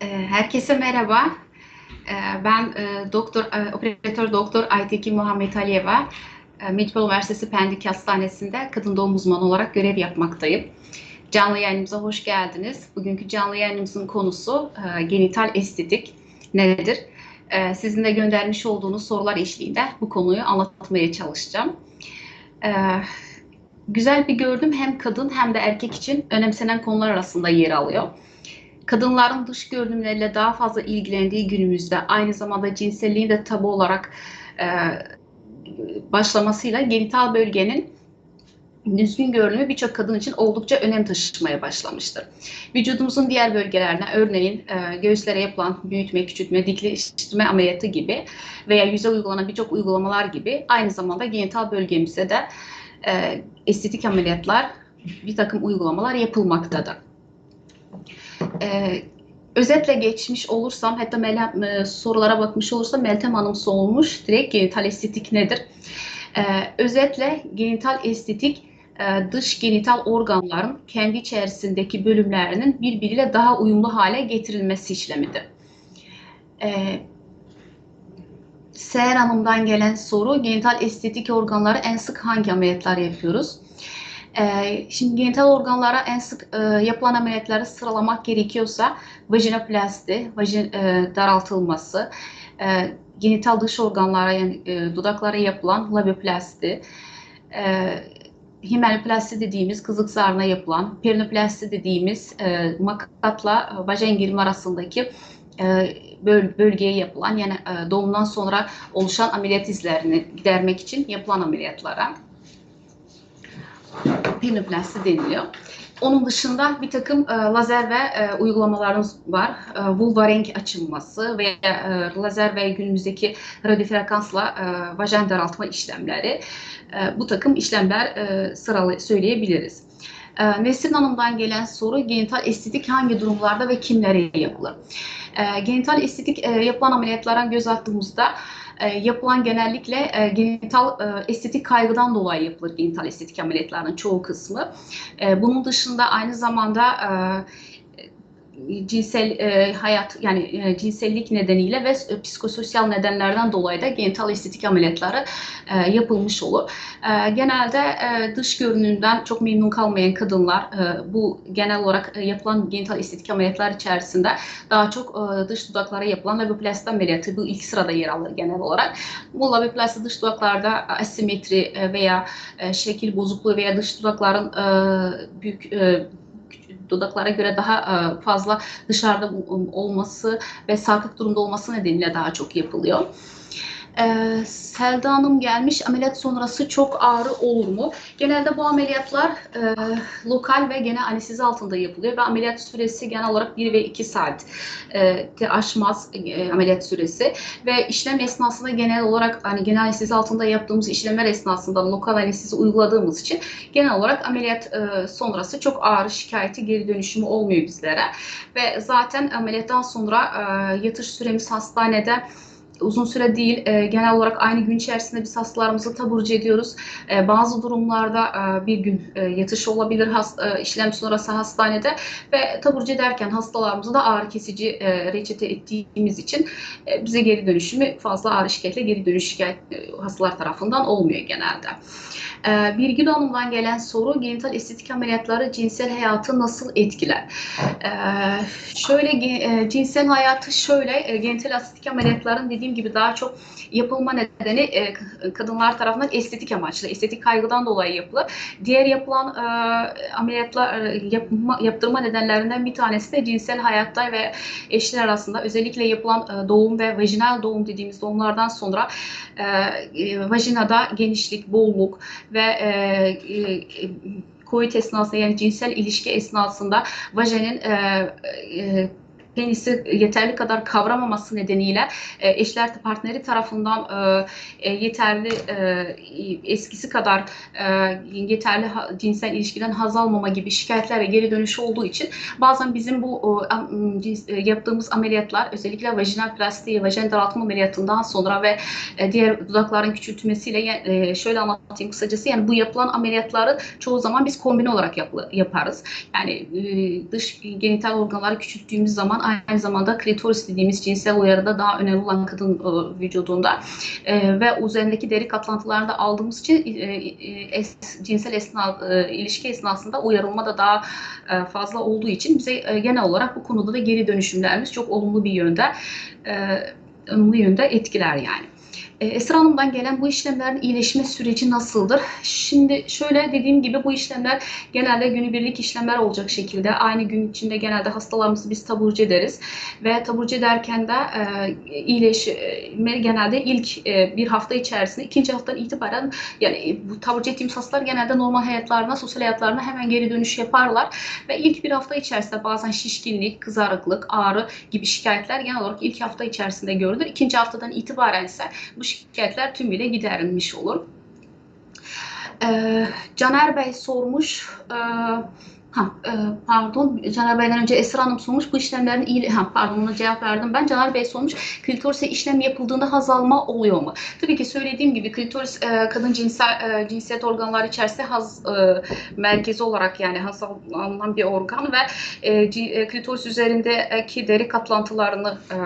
Ee, herkese merhaba. Ee, ben e, doktor e, operatör doktor Aytekin Muhammed Aliyeva. E, Medipol Üniversitesi Pendik Hastanesi'nde kadın doğum uzmanı olarak görev yapmaktayım. Canlı yayınımıza hoş geldiniz. Bugünkü canlı yayınımızın konusu e, genital estetik nedir? Sizin de göndermiş olduğunuz sorular eşliğinde bu konuyu anlatmaya çalışacağım. Güzel bir gördüm hem kadın hem de erkek için önemsenen konular arasında yer alıyor kadınların dış görünümleriyle daha fazla ilgilendiği günümüzde aynı zamanda cinselliğin de tabu olarak e, başlamasıyla genital bölgenin düzgün görünümü birçok kadın için oldukça önem taşımaya başlamıştır. Vücudumuzun diğer bölgelerine örneğin e, göğüslere yapılan büyütme, küçültme, dikleştirme ameliyatı gibi veya yüze uygulanan birçok uygulamalar gibi aynı zamanda genital bölgemizde de e, estetik ameliyatlar, bir takım uygulamalar yapılmaktadır. Ee, özetle geçmiş olursam hatta Melem, e, sorulara bakmış olursam Meltem Hanım sormuş direkt genital estetik nedir? Ee, özetle genital estetik e, dış genital organların kendi içerisindeki bölümlerinin birbiriyle daha uyumlu hale getirilmesi işlemidir. Ee, Seher Hanım'dan gelen soru genital estetik organları en sık hangi ameliyatlar yapıyoruz? Ee, şimdi genital organlara en sık e, yapılan ameliyatları sıralamak gerekiyorsa vajinoplasti, vajin e, daraltılması, e, genital dış organlara yani e, dudaklara yapılan labioplasti, e, himenoplasti dediğimiz kızık zarına yapılan, perinoplasti dediğimiz e, makatla vajin girme arasındaki e, bölgeye yapılan yani e, doğumdan sonra oluşan ameliyat izlerini gidermek için yapılan ameliyatlara penoplasti deniliyor. Onun dışında bir takım e, lazer ve e, uygulamalarımız var. E, vulva renk açılması ve e, lazer ve günümüzdeki radyofrekansla e, vajen daraltma işlemleri. E, bu takım işlemler e, sıralı söyleyebiliriz. E, Nesrin Hanım'dan gelen soru genital estetik hangi durumlarda ve kimlere yapılır? E, genital estetik e, yapılan ameliyatlara göz attığımızda e, yapılan genellikle e, genital e, estetik kaygıdan dolayı yapılır genital estetik ameliyatlarının çoğu kısmı. E, bunun dışında aynı zamanda e, cinsel e, hayat yani e, cinsellik nedeniyle ve e, psikososyal nedenlerden dolayı da genital estetik ameliyatları e, yapılmış olur. E, genelde e, dış görünümden çok memnun kalmayan kadınlar e, bu genel olarak e, yapılan genital estetik ameliyatlar içerisinde daha çok e, dış dudaklara yapılan laboplasti ameliyatı bu ilk sırada yer alır genel olarak. Bu laboplasti dış dudaklarda asimetri e, veya e, şekil bozukluğu veya dış dudakların e, büyük e, dudaklara göre daha e, fazla dışarıda olması ve sarkık durumda olması nedeniyle daha çok yapılıyor. Ee, Selda Hanım gelmiş. Ameliyat sonrası çok ağrı olur mu? Genelde bu ameliyatlar e, lokal ve gene anestezi altında yapılıyor ve ameliyat süresi genel olarak 1 ve 2 saat e, aşmaz e, ameliyat süresi ve işlem esnasında genel olarak hani genel anestezi altında yaptığımız işlemler esnasında lokal anestezi uyguladığımız için genel olarak ameliyat e, sonrası çok ağrı şikayeti geri dönüşümü olmuyor bizlere ve zaten ameliyattan sonra e, yatış süremiz hastanede uzun süre değil e, genel olarak aynı gün içerisinde biz hastalarımızı taburcu ediyoruz. E, bazı durumlarda e, bir gün e, yatış olabilir has, e, işlem sonrası hastanede ve taburcu ederken hastalarımızı da ağrı kesici e, reçete ettiğimiz için e, bize geri dönüşümü fazla ağrı şikayetle geri dönüş şikayet e, hastalar tarafından olmuyor genelde. E, Birgül Hanım'dan gelen soru genital estetik ameliyatları cinsel hayatı nasıl etkiler? E, şöyle e, cinsel hayatı şöyle e, genital estetik ameliyatların dediğim gibi daha çok yapılma nedeni e, kadınlar tarafından estetik amaçlı, estetik kaygıdan dolayı yapılır. Diğer yapılan e, ameliyatlar e, yapma, yaptırma nedenlerinden bir tanesi de cinsel hayatta ve eşler arasında özellikle yapılan e, doğum ve vajinal doğum dediğimiz doğumlardan sonra e, e, vajinada genişlik, bolluk ve e, e, COVID esnasında yani cinsel ilişki esnasında vajenin e, e, penisi yeterli kadar kavramaması nedeniyle e, eşler partneri tarafından e, e, yeterli e, eskisi kadar e, yeterli ha, cinsel ilişkiden haz almama gibi şikayetler ve geri dönüş olduğu için bazen bizim bu e, cins, e, yaptığımız ameliyatlar özellikle vajinal plastiği, vajin daraltma ameliyatından sonra ve e, diğer dudakların küçültmesiyle e, şöyle anlatayım kısacası yani bu yapılan ameliyatları çoğu zaman biz kombine olarak yap, yaparız. Yani e, dış genital organları küçülttüğümüz zaman aynı zamanda klitoris dediğimiz cinsel uyarıda daha önemli olan kadın e, vücudunda e, ve üzerindeki deri katlantılarını da aldığımız için e, e, es, cinsel esna, e, ilişki esnasında uyarılma da daha e, fazla olduğu için bize e, genel olarak bu konuda da geri dönüşümlerimiz çok olumlu bir yönde e, olumlu yönde etkiler yani. E, Esra Hanım'dan gelen bu işlemlerin iyileşme süreci nasıldır? Şimdi şöyle dediğim gibi bu işlemler genelde günübirlik işlemler olacak şekilde aynı gün içinde genelde hastalarımızı biz taburcu ederiz ve taburcu ederken de e, iyileşme genelde ilk e, bir hafta içerisinde ikinci haftadan itibaren yani bu taburcu ettiğimiz hastalar genelde normal hayatlarına, sosyal hayatlarına hemen geri dönüş yaparlar ve ilk bir hafta içerisinde bazen şişkinlik, kızarıklık, ağrı gibi şikayetler genel olarak ilk hafta içerisinde görülür. İkinci haftadan itibaren ise bu şikayetler tümüyle giderilmiş olur. Ee, Caner Bey sormuş. Ee, ha, e, pardon Caner Bey'den önce Esra Hanım sormuş. Bu işlemlerin iyi ha, pardon ona cevap verdim. Ben Caner Bey sormuş. Klitoris'e işlem yapıldığında haz alma oluyor mu? Tabii ki söylediğim gibi klitoris e, kadın cinsel e, cinsiyet organları içerisinde haz e, merkezi olarak yani haz alınan bir organ ve e, c- e, klitoris üzerindeki deri katlantılarını e,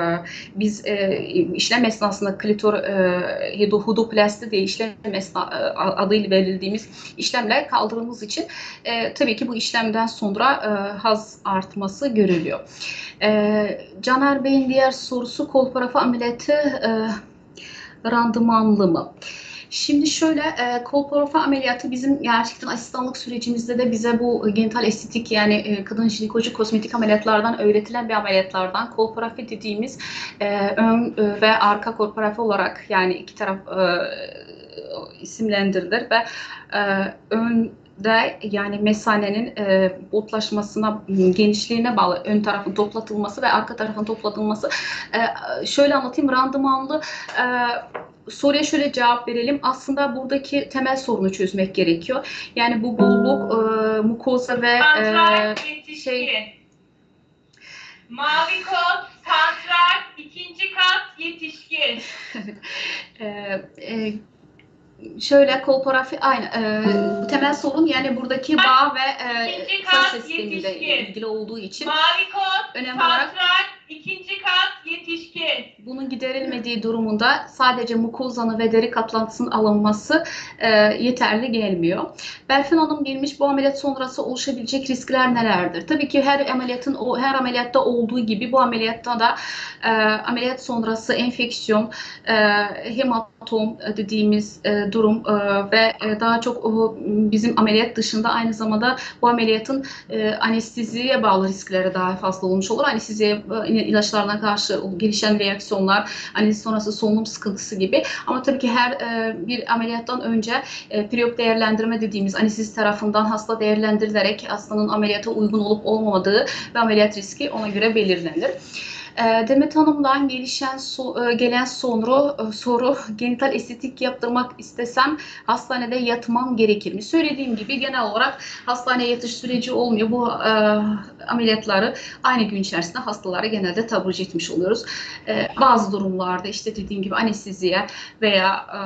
biz e, işlem esnasında klitor e, hudoplasti diye işlem esna, e, adıyla verildiğimiz işlemle kaldırılmamız için e, tabii ki bu işlemden sonra e, haz artması görülüyor. E, Caner Bey'in diğer sorusu kol ameliyatı e, randımanlı mı? Şimdi şöyle e, kol parafı ameliyatı bizim gerçekten asistanlık sürecimizde de bize bu genital estetik yani e, kadın jinekolojik kosmetik ameliyatlardan öğretilen bir ameliyatlardan kol parafı dediğimiz e, ön e, ve arka kol parafı olarak yani iki taraf e, isimlendirilir ve e, ön de yani mesanenin e, botlaşmasına, genişliğine bağlı ön tarafın toplatılması ve arka tarafın toplatılması. E, şöyle anlatayım, randımanlı e, soruya şöyle cevap verelim. Aslında buradaki temel sorunu çözmek gerekiyor. Yani bu bolluk, e, mukoza ve e, şey- Mavi kod, santral, ikinci kat yetişkin. e, e, şöyle kol parafi aynı. E, bu temel sorun yani buradaki bağ ve e, kat sistemiyle ilgili olduğu için Mavi kod, önemli olarak ikinci kat yetişkin. bunun giderilmediği durumunda sadece mukozanı ve deri katlantısının alınması e, yeterli gelmiyor. Berfin Hanım gelmiş bu ameliyat sonrası oluşabilecek riskler nelerdir? Tabii ki her ameliyatın o her ameliyatta olduğu gibi bu ameliyatta da e, ameliyat sonrası enfeksiyon, e, hematom dediğimiz e, durum e, ve e, daha çok o, bizim ameliyat dışında aynı zamanda bu ameliyatın e, anesteziye bağlı riskleri daha fazla olmuş olur. Anesteziye e, ilaçlarına karşı gelişen reaksiyonlar, anestezi sonrası solunum sıkıntısı gibi. Ama tabii ki her e, bir ameliyattan önce e, periyop değerlendirme dediğimiz anestezi tarafından hasta değerlendirilerek hastanın ameliyata uygun olup olmadığı ve ameliyat riski ona göre belirlenir. E, Demet Hanım'dan gelişen so- e, gelen soru e, soru genital estetik yaptırmak istesem hastanede yatmam gerekir mi? Söylediğim gibi genel olarak hastaneye yatış süreci olmuyor. Bu e, ameliyatları aynı gün içerisinde hastalara genelde taburcu etmiş oluyoruz. E, bazı durumlarda işte dediğim gibi anesteziye veya e,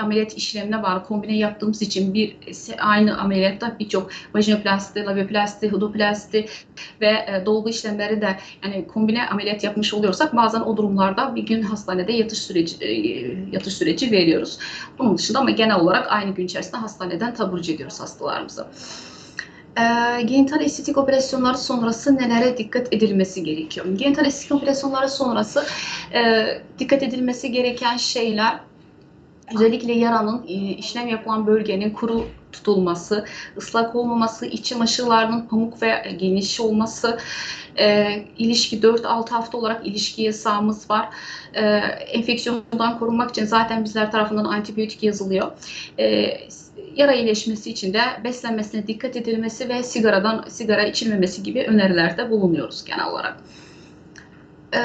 ameliyat işlemine bağlı kombine yaptığımız için bir aynı ameliyatta birçok vajinoplasti, labioplasti, hudoplasti ve e, dolgu işlemleri de yani kombine ameliyat yapmış oluyorsak bazen o durumlarda bir gün hastanede yatış süreci e, yatış süreci veriyoruz. Bunun dışında ama genel olarak aynı gün içerisinde hastaneden taburcu ediyoruz hastalarımızı. E, genital estetik operasyonları sonrası nelere dikkat edilmesi gerekiyor? Genital estetik operasyonları sonrası e, dikkat edilmesi gereken şeyler özellikle yaranın, e, işlem yapılan bölgenin kuru tutulması, ıslak olmaması, iç çamaşırlarının pamuk ve geniş olması, e, ilişki 4-6 hafta olarak ilişki yasağımız var. E, enfeksiyondan korunmak için zaten bizler tarafından antibiyotik yazılıyor. E, yara iyileşmesi için de beslenmesine dikkat edilmesi ve sigaradan sigara içilmemesi gibi önerilerde bulunuyoruz genel olarak. E,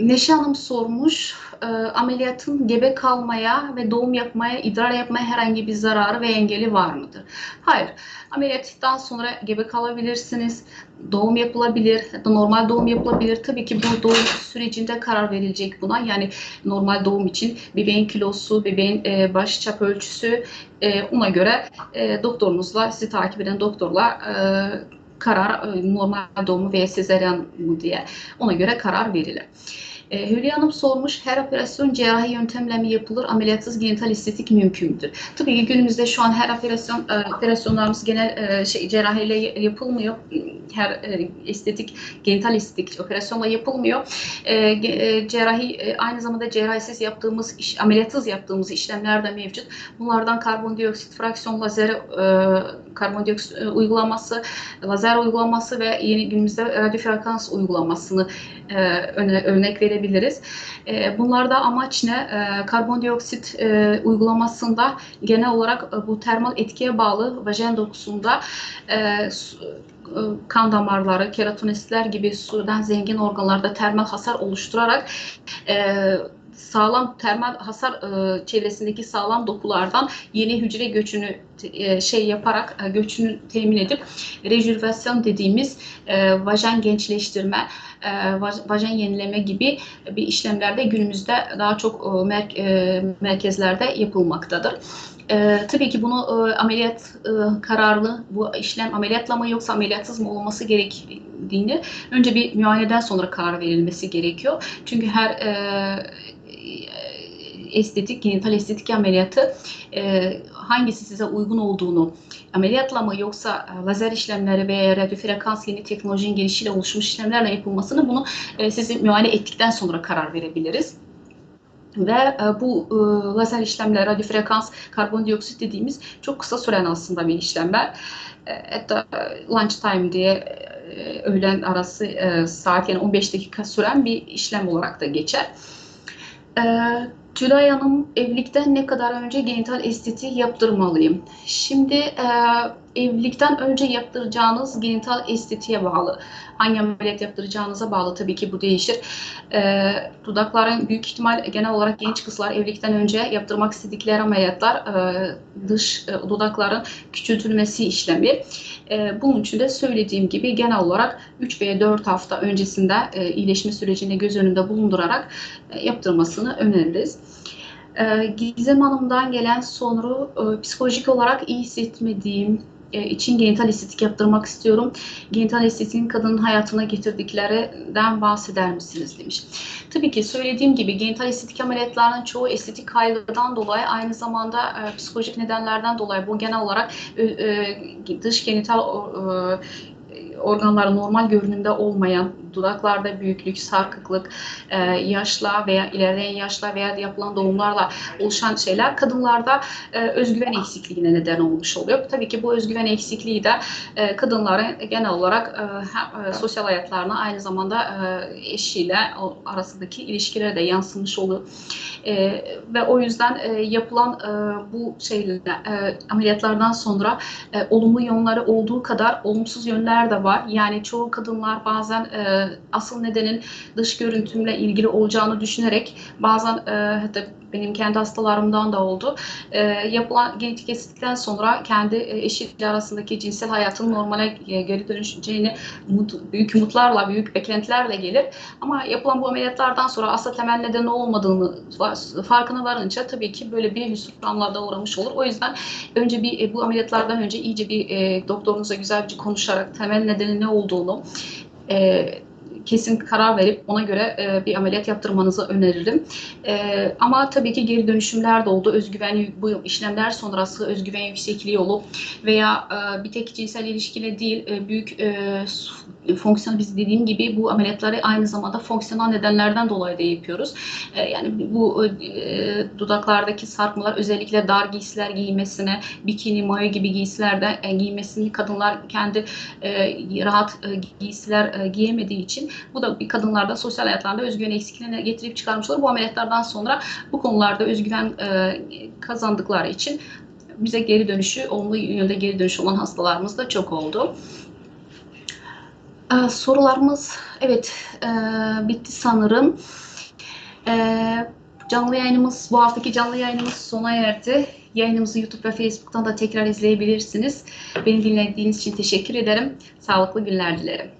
Neşe Hanım sormuş, e, ameliyatın gebe kalmaya ve doğum yapmaya, idrar yapmaya herhangi bir zararı ve engeli var mıdır? Hayır. Ameliyattan sonra gebe kalabilirsiniz, doğum yapılabilir, normal doğum yapılabilir. Tabii ki bu doğum sürecinde karar verilecek buna. Yani normal doğum için bebeğin kilosu, bebeğin e, baş çap ölçüsü e, ona göre e, doktorunuzla, sizi takip eden doktorla e, karar e, normal doğum mu veya sezaryen mı diye ona göre karar verilir. E, Hülya Hanım sormuş, her operasyon cerrahi yöntemle mi yapılır, ameliyatsız genital estetik mümkün müdür? Tabii ki günümüzde şu an her operasyon e, operasyonlarımız genel e, şey cerrahiyle yapılmıyor. Her e, estetik, genital estetik operasyonla yapılmıyor. E, e, cerrahi e, aynı zamanda cerrahisiz yaptığımız, iş, ameliyatsız yaptığımız işlemler de mevcut. Bunlardan karbondioksit fraksiyon lazer e, karbondioksit e, uygulaması, lazer uygulaması ve yeni günümüzde radyofrekans uygulamasını e, örnek verebiliriz. E, bunlarda amaç ne? E, karbondioksit e, uygulamasında genel olarak e, bu termal etkiye bağlı vajen dokusunda e, e, kan damarları, keratonistler gibi sudan zengin organlarda termal hasar oluşturarak e, sağlam termal hasar e, çevresindeki sağlam dokulardan yeni hücre göçünü e, şey yaparak e, göçünü temin edip rejürvasyon dediğimiz e, vajen gençleştirme, e, vaj- vajen yenileme gibi bir işlemlerde günümüzde daha çok e, mer- e, merkezlerde yapılmaktadır. E, tabii ki bunu e, ameliyat e, kararlı bu işlem ameliyatla mı yoksa ameliyatsız mı olması gerektiğini önce bir muayeneden sonra karar verilmesi gerekiyor. Çünkü her e, estetik, genital estetik ameliyatı e, hangisi size uygun olduğunu ameliyatla mı yoksa e, lazer işlemleri veya radyofrekans yeni teknolojinin gelişiyle oluşmuş işlemlerle yapılmasını bunu e, sizi muayene ettikten sonra karar verebiliriz. Ve e, bu e, lazer işlemler, radyofrekans, karbondioksit dediğimiz çok kısa süren aslında bir işlemler. E, hatta lunch time diye e, öğlen arası saat yani 15 dakika süren bir işlem olarak da geçer. E, Tülay Hanım evlilikten ne kadar önce genital estetiği yaptırmalıyım? Şimdi e, evlilikten önce yaptıracağınız genital estetiğe bağlı. Hangi ameliyat yaptıracağınıza bağlı tabii ki bu değişir. E, dudakların büyük ihtimal genel olarak genç kızlar evlilikten önce yaptırmak istedikleri ameliyatlar e, dış e, dudakların küçültülmesi işlemi. E, bunun için de söylediğim gibi genel olarak 3 veya 4 hafta öncesinde e, iyileşme sürecini göz önünde bulundurarak e, yaptırmasını öneririz. E, Gizem Hanım'dan gelen soru e, psikolojik olarak iyi hissetmediğim için genital estetik yaptırmak istiyorum. Genital estetiğin kadının hayatına getirdiklerinden bahseder misiniz demiş. Tabii ki söylediğim gibi genital estetik ameliyatlarının çoğu estetik kaygıdan dolayı aynı zamanda e, psikolojik nedenlerden dolayı bu genel olarak e, e, dış genital e, organları normal görünümde olmayan, dudaklarda büyüklük, sarkıklık, e, yaşla veya ilerleyen yaşla veya yapılan doğumlarla oluşan şeyler kadınlarda e, özgüven eksikliğine neden olmuş oluyor. Tabii ki bu özgüven eksikliği de e, kadınların genel olarak e, e, sosyal hayatlarına aynı zamanda e, eşiyle arasındaki ilişkilere de yansımış oluyor. E, ve o yüzden e, yapılan e, bu şeyler e, ameliyatlardan sonra e, olumlu yönleri olduğu kadar olumsuz yönler de var. Yani çoğu kadınlar bazen e, asıl nedenin dış görüntümle ilgili olacağını düşünerek bazen e, hatta benim kendi hastalarımdan da oldu. E, yapılan genetik estetikten sonra kendi e, eşiyle arasındaki cinsel hayatın normale e, geri dönüşeceğini umut, büyük umutlarla, büyük beklentilerle gelir. Ama yapılan bu ameliyatlardan sonra aslında temel nedeni olmadığını fa- farkına varınca tabii ki böyle bir hüsranlığa uğramış olur. O yüzden önce bir e, bu ameliyatlardan önce iyice bir e, doktorunuza güzelce konuşarak temel nedeni ne olduğunu e, kesin karar verip ona göre e, bir ameliyat yaptırmanızı öneririm. E, ama tabii ki geri dönüşümler de oldu. Özgüven bu işlemler sonrası özgüven yüksekliği olup veya e, bir tek cinsel ilişkiyle değil e, büyük e, s- fonksiyon biz dediğim gibi bu ameliyatları aynı zamanda fonksiyonel nedenlerden dolayı da yapıyoruz. E, yani bu e, dudaklardaki sarkmalar özellikle dar giysiler giymesine, bikini, mayo gibi giysilerde e, giymesini kadınlar kendi e, rahat e, giysiler e, giyemediği için bu da bir kadınlarda sosyal hayatlarında özgüven eksikliğine getirip çıkarmış olur. Bu ameliyatlardan sonra bu konularda özgüven e, kazandıkları için bize geri dönüşü, olumlu yönde geri dönüşü olan hastalarımız da çok oldu. E, sorularımız evet e, bitti sanırım. E, canlı yayınımız, bu haftaki canlı yayınımız sona erdi. Yayınımızı YouTube ve Facebook'tan da tekrar izleyebilirsiniz. Beni dinlediğiniz için teşekkür ederim. Sağlıklı günler dilerim.